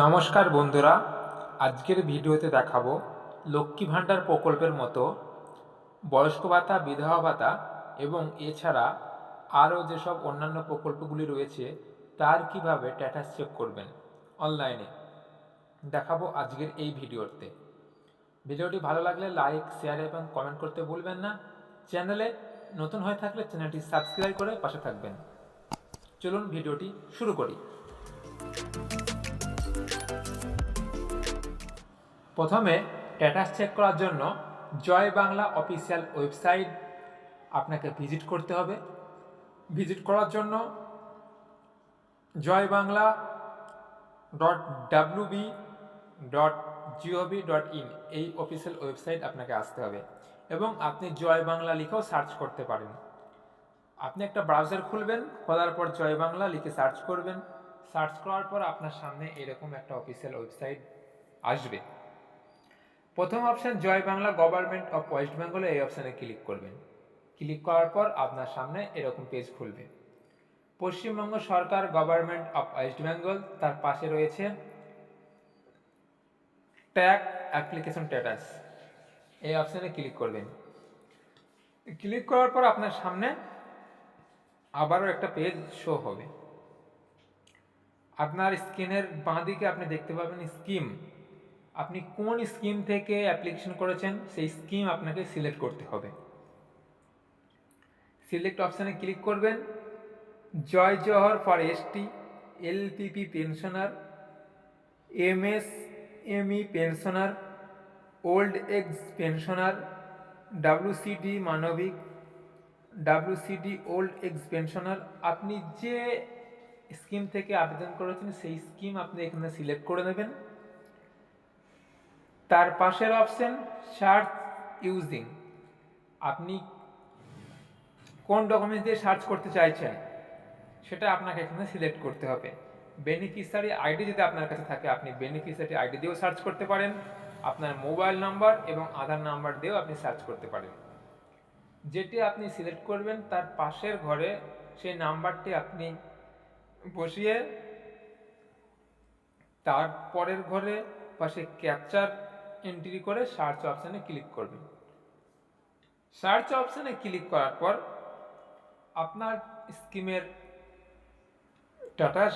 নমস্কার বন্ধুরা, আজকের ভিডিওতে দেখাবো লক্ষ্মী ভাণ্ডার প্রকল্পের মতো বয়স্ক ভাতা, বিধবা ভাতা এবং এছাড়া আরও যেসব অন্যান্য প্রকল্পগুলি রয়েছে, তার কীভাবে স্ট্যাটাস চেক করবেন অনলাইনে দেখাবো আজকের এই ভিডিওতে। ভিডিওটি ভালো লাগলে লাইক শেয়ার এবং কমেন্ট করতে ভুলবেন না। চ্যানেলে নতুন হয়ে থাকলে চ্যানেলটি সাবস্ক্রাইব করে পাশে থাকবেন। চলুন ভিডিওটি শুরু করি। প্রথমে স্ট্যাটাস চেক করার জন্য জয় বাংলা অফিসিয়াল ওয়েবসাইট আপনাকে ভিজিট করতে হবে। ভিজিট করার জন্য Jai Bangla dot WB dot GOV dot in এই অফিসিয়াল ওয়েবসাইট আপনাকে আসতে হবে এবং আপনি জয় বাংলা লিখেও সার্চ করতে পারেন। আপনি একটা ব্রাউজার খুলবেন, খোলার পর জয় বাংলা লিখে সার্চ করবেন। সার্চ করার পর আপনার সামনে এরকম একটা অফিসিয়াল ওয়েবসাইট আসবে। প্রথম option Jai Bangla government of West Bengal এই অপশানে ক্লিক করবেন। ক্লিক করার পর আপনার সামনে এরকম পেজ খুলবে। পশ্চিমবঙ্গ সরকার গভর্নমেন্ট অফ ওয়েস্ট বেঙ্গল তার পাশে রয়েছে ট্যাগ অ্যাপ্লিকেশন স্ট্যাটাস এই অপশানে ক্লিক করবেন। ক্লিক করার পর আপনার সামনে আবারও একটা পেজ শো হবে। আপনার স্ক্রিনের বাঁ দিকে আপনি দেখতে পাবেন স্কিম আপনি কোন স্কিম থেকে অ্যাপ্লিকেশন করেছেন, সেই স্কিম আপনাকে সিলেক্ট করতে হবে। সিলেক্ট অপশানে ক্লিক করবেন, Jai Johar for ST LPP pensioner MS ME pensioner, old age pensioner WCD Manabik WCD old ex pensioner. আপনি যে স্কিম থেকে আবেদন করেছেন, সেই স্কিম আপনি এখানে সিলেক্ট করে নেবেন। তার পাশের অপশন সার্চ ইউজিং আপনি কোন ডকুমেন্টস দিয়ে সার্চ করতে চাইছেন, সেটা আপনাকে এখানে সিলেক্ট করতে হবে। বেনিফিশিয়ারি আইডি যদি আপনার কাছে থাকে, আপনি বেনিফিশিয়ারি আইডি দিয়েও সার্চ করতে পারেন, আপনার মোবাইল নাম্বার এবং আধার নাম্বার দিয়েও আপনি সার্চ করতে পারেন। যেটি আপনি সিলেক্ট করবেন, তার পাশের ঘরে সেই নাম্বারটি আপনি বসিয়ে, তার পরের ঘরে পাশে ক্যাপচার এন্ট্রি করে সার্চ অপশানে ক্লিক করবেন সার্চ অপশানে ক্লিক করার পর আপনার স্কিমের স্ট্যাটাস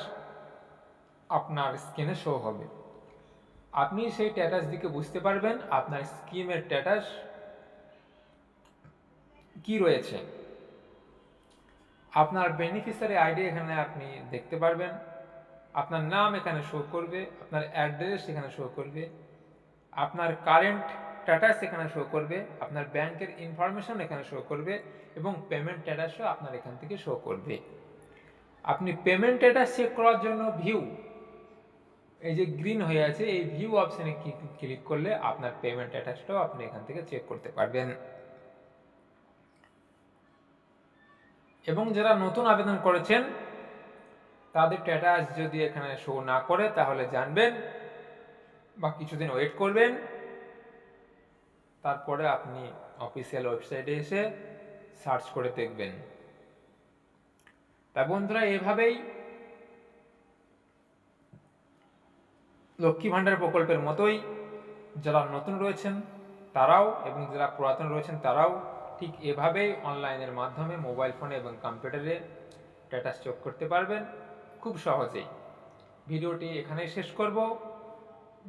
আপনার স্ক্রিনে শো হবে। আপনি সেই স্ট্যাটাস দিকে বুঝতে পারবেন আপনার স্কিমের স্ট্যাটাস কি রয়েছে। আপনার বেনিফিশিয়ারি আইডি এখানে আপনি দেখতে পারবেন। আপনার নাম এখানে শো করবে, আপনার অ্যাড্রেস এখানে শো করবে। আপনার কারেন্ট স্ট্যাটাস এখানে শো করবে, আপনার ব্যাংকের ইনফরমেশন এখানে শো করবে এবং পেমেন্ট স্ট্যাটাসও আপনার এখান থেকে শো করবে। আপনি পেমেন্ট স্ট্যাটাস চেক করার জন্য ভিউ এই যে গ্রিন হয়ে আছে, এই ভিউ অপশানে ক্লিক করলে আপনার পেমেন্ট স্ট্যাটাসটাও আপনি এখান থেকে চেক করতে পারবেন। এবং যারা নতুন আবেদন করেছেন, তাদের স্ট্যাটাস যদি এখানে শো না করে, তাহলে জানবেন বা কিছুদিন ওয়েট করবেন, তারপরে আপনি অফিসিয়াল ওয়েবসাইটে এসে সার্চ করে দেখবেন। তা বন্ধুরা, এভাবেই লক্ষ্মী ভাণ্ডার প্রকল্পের মতোই যারা নতুন রয়েছেন তারাও এবং যারা পুরাতন রয়েছেন তারাও ঠিক এভাবেই অনলাইনের মাধ্যমে মোবাইল ফোনে এবং কম্পিউটারে স্ট্যাটাস চেক করতে পারবেন। খুব সহজেই। ভিডিওটি এখানেই শেষ করব।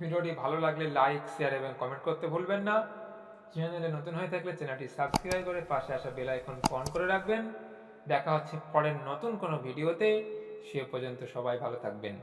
ভিডিওটি ভালো লাগলে লাইক শেয়ার এবং কমেন্ট করতে ভুলবেন না। চ্যানেলে নতুন হয়ে থাকলে চ্যানেলটি সাবস্ক্রাইব করে পাশে আসা বেল আইকন অন করে রাখবেন। দেখা হচ্ছে পরের নতুন কোনো ভিডিওতে। সে পর্যন্ত সবাই ভালো থাকবেন।